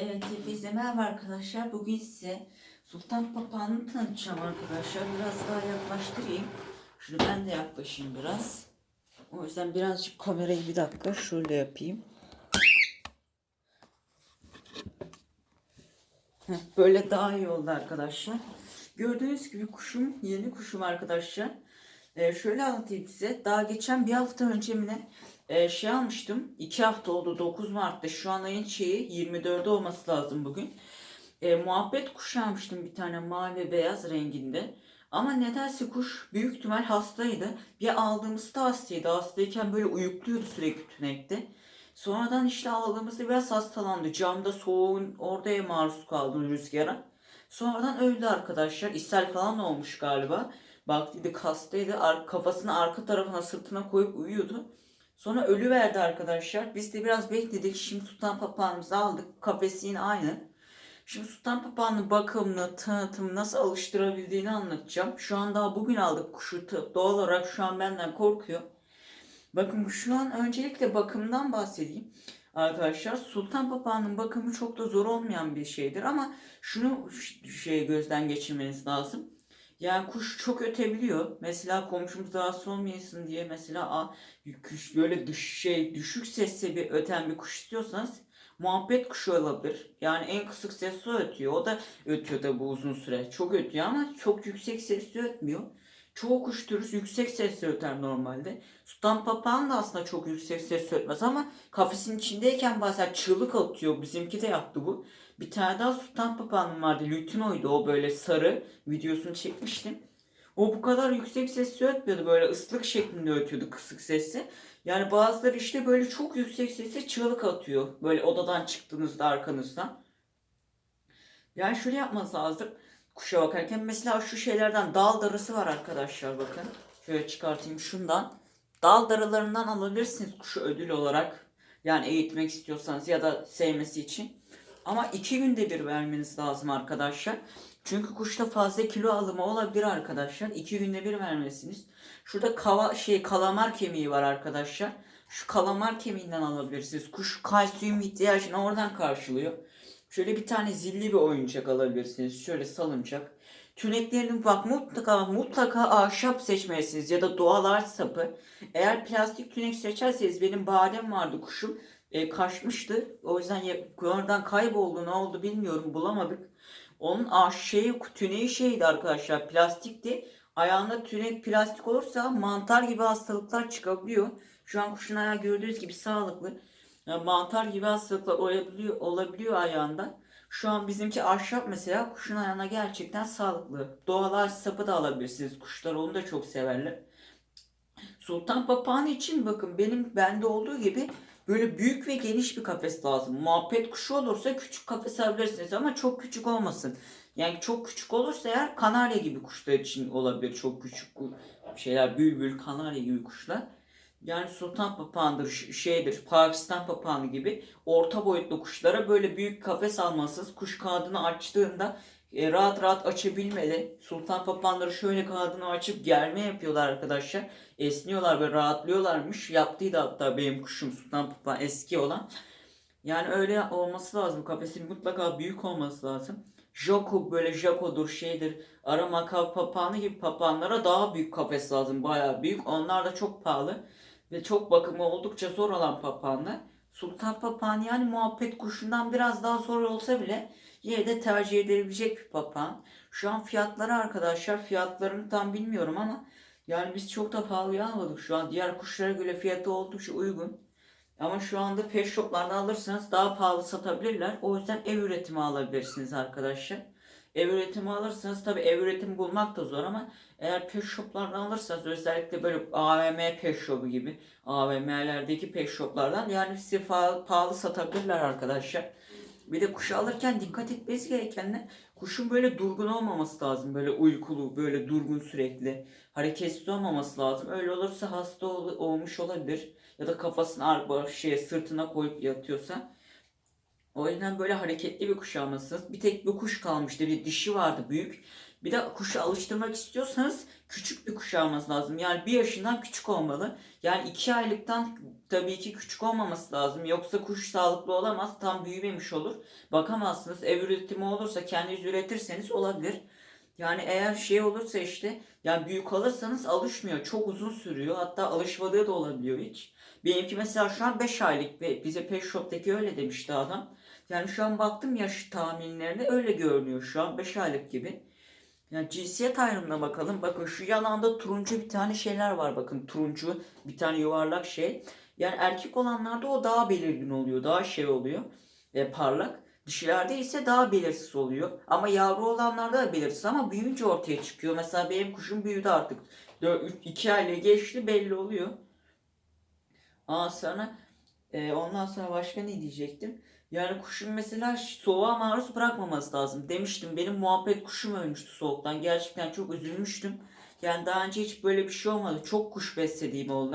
Evet, hepinize merhaba arkadaşlar. Bugün size Sultan Papağan'ı tanıtacağım arkadaşlar. Biraz daha yaklaştırayım. Şunu ben de yaklaşayım biraz. O yüzden birazcık kamerayı bir dakika şöyle yapayım. Böyle daha iyi oldu arkadaşlar. Gördüğünüz gibi kuşum, yeni kuşum arkadaşlar. Ee, şöyle anlatayım size. Daha geçen bir hafta önce mi e, şey almıştım. 2 hafta oldu 9 Mart'ta. Şu an ayın şeyi 24'ü olması lazım bugün. E, muhabbet kuşu almıştım bir tane mavi beyaz renginde. Ama nedense kuş büyük ihtimal hastaydı. Bir aldığımızda hastaydı. Hastayken böyle uyukluyordu sürekli tünekte. Sonradan işte aldığımızda biraz hastalandı. Camda soğuğun oraya maruz kaldı rüzgara. Sonradan öldü arkadaşlar. İshal falan olmuş galiba. Baktıydık hastaydı. Ar- kafasını arka tarafına sırtına koyup uyuyordu. Sonra ölü verdi arkadaşlar. Biz de biraz bekledik. Şimdi sultan papağanımızı aldık. Kafesi yine aynı. Şimdi sultan papağanın bakımını, tanıtımını nasıl alıştırabildiğini anlatacağım. Şu an daha bugün aldık kuşu. Doğal olarak şu an benden korkuyor. Bakın şu an öncelikle bakımdan bahsedeyim. Arkadaşlar sultan papağanın bakımı çok da zor olmayan bir şeydir ama şunu ş- şeye gözden geçirmeniz lazım. Yani kuş çok ötebiliyor. Mesela komşumuz rahatsız olmayasın diye mesela a, kuş böyle düş, şey düşük sesle bir öten bir kuş istiyorsanız muhabbet kuşu olabilir. Yani en kısık sesle ötüyor. O da ötüyor da bu uzun süre. Çok ötüyor ama çok yüksek sesle ötmüyor. Çoğu kuş türü yüksek sesle öter normalde. Sultan papağan da aslında çok yüksek sesle ötmez ama kafesin içindeyken bazen çığlık atıyor. Bizimki de yaptı bu. Bir tane daha sultan papağanım vardı. Lütino'ydu o böyle sarı. Videosunu çekmiştim. O bu kadar yüksek sesle ötmüyordu. Böyle ıslık şeklinde ötüyordu kısık sesle. Yani bazıları işte böyle çok yüksek sesle çığlık atıyor. Böyle odadan çıktığınızda arkanızdan. Yani şöyle yapmanız lazım. Kuşa bakarken mesela şu şeylerden dal darısı var arkadaşlar bakın. Şöyle çıkartayım şundan. Dal darılarından alabilirsiniz kuşu ödül olarak. Yani eğitmek istiyorsanız ya da sevmesi için. Ama iki günde bir vermeniz lazım arkadaşlar. Çünkü kuşta fazla kilo alımı olabilir arkadaşlar. İki günde bir vermesiniz. Şurada kava, şey kalamar kemiği var arkadaşlar. Şu kalamar kemiğinden alabilirsiniz. Kuş kalsiyum ihtiyacını oradan karşılıyor. Şöyle bir tane zilli bir oyuncak alabilirsiniz. Şöyle salıncak. Tüneklerini bak mutlaka mutlaka ahşap seçmelisiniz ya da doğal ağaç sapı. Eğer plastik tünek seçerseniz benim badem vardı kuşum e, kaçmıştı. O yüzden oradan kayboldu ne oldu bilmiyorum bulamadık. Onun ah, şeyi, tüneyi şeydi arkadaşlar plastikti. Ayağında tünek plastik olursa mantar gibi hastalıklar çıkabiliyor. Şu an kuşun ayağı gördüğünüz gibi sağlıklı. Yani mantar gibi hastalıklar olabiliyor, olabiliyor ayağında. Şu an bizimki ahşap mesela kuşun ayağına gerçekten sağlıklı. Doğal ağaç sapı da alabilirsiniz. Kuşlar onu da çok severler. Sultan papağanı için bakın benim bende olduğu gibi böyle büyük ve geniş bir kafes lazım. Muhabbet kuşu olursa küçük kafes alabilirsiniz ama çok küçük olmasın. Yani çok küçük olursa eğer kanarya gibi kuşlar için olabilir. Çok küçük şeyler bülbül, kanarya gibi kuşlar. Yani sultan papağanıdır, ş- şeydir, Pakistan papağanı gibi orta boyutlu kuşlara böyle büyük kafes almalısınız. Kuş kanadını açtığında e, rahat rahat açabilmeli. Sultan papağanları şöyle kanadını açıp germe yapıyorlar arkadaşlar. Esniyorlar ve rahatlıyorlarmış. Yaptıydı hatta benim kuşum sultan papağan eski olan. Yani öyle olması lazım. Kafesin mutlaka büyük olması lazım. Joko böyle Joko'dur şeydir. Ara makav papağanı gibi papağanlara daha büyük kafes lazım. Bayağı büyük. Onlar da çok pahalı. Ve çok bakımı oldukça zor olan papağanlar. Sultan papağanı yani muhabbet kuşundan biraz daha zor olsa bile yine de tercih edilebilecek bir papağan. Şu an fiyatları arkadaşlar fiyatlarını tam bilmiyorum ama yani biz çok da pahalıya almadık şu an. Diğer kuşlara göre fiyatı oldukça uygun. Ama şu anda pet shoplarda alırsanız daha pahalı satabilirler. O yüzden ev üretimi alabilirsiniz arkadaşlar. Ev üretimi alırsanız tabi ev üretimi bulmak da zor ama eğer pet shoplardan alırsanız özellikle böyle AVM pet shopu gibi AVM'lerdeki pet shoplardan yani size pahalı, satabilirler arkadaşlar. Bir de kuşu alırken dikkat etmeniz gereken ne? Kuşun böyle durgun olmaması lazım. Böyle uykulu, böyle durgun sürekli. Hareketsiz olmaması lazım. Öyle olursa hasta ol- olmuş olabilir. Ya da kafasını arba şeye sırtına koyup yatıyorsa. O yüzden böyle hareketli bir kuş almalısınız. Bir tek bir kuş kalmıştı. Bir dişi vardı büyük. Bir de kuşu alıştırmak istiyorsanız küçük bir kuş almanız lazım. Yani bir yaşından küçük olmalı. Yani iki aylıktan tabii ki küçük olmaması lazım. Yoksa kuş sağlıklı olamaz. Tam büyümemiş olur. Bakamazsınız. Ev üretimi olursa kendiniz üretirseniz olabilir. Yani eğer şey olursa işte yani büyük alırsanız alışmıyor. Çok uzun sürüyor. Hatta alışmadığı da olabiliyor hiç. Benimki mesela şu an 5 aylık ve bize Pet Shop'taki öyle demişti adam. Yani şu an baktım yaş tahminlerine öyle görünüyor şu an 5 aylık gibi. Yani cinsiyet ayrımına bakalım. Bakın şu yanında turuncu bir tane şeyler var. Bakın turuncu bir tane yuvarlak şey. Yani erkek olanlarda o daha belirgin oluyor. Daha şey oluyor. E, parlak. Dişilerde ise daha belirsiz oluyor. Ama yavru olanlarda da belirsiz ama büyüyünce ortaya çıkıyor. Mesela benim kuşum büyüdü artık. 2 aylığı geçti belli oluyor. Aa sonra e, ondan sonra başka ne diyecektim? Yani kuşun mesela soğuğa maruz bırakmaması lazım. Demiştim benim muhabbet kuşum ölmüştü soğuktan. Gerçekten çok üzülmüştüm. Yani daha önce hiç böyle bir şey olmadı. Çok kuş beslediğim oldu.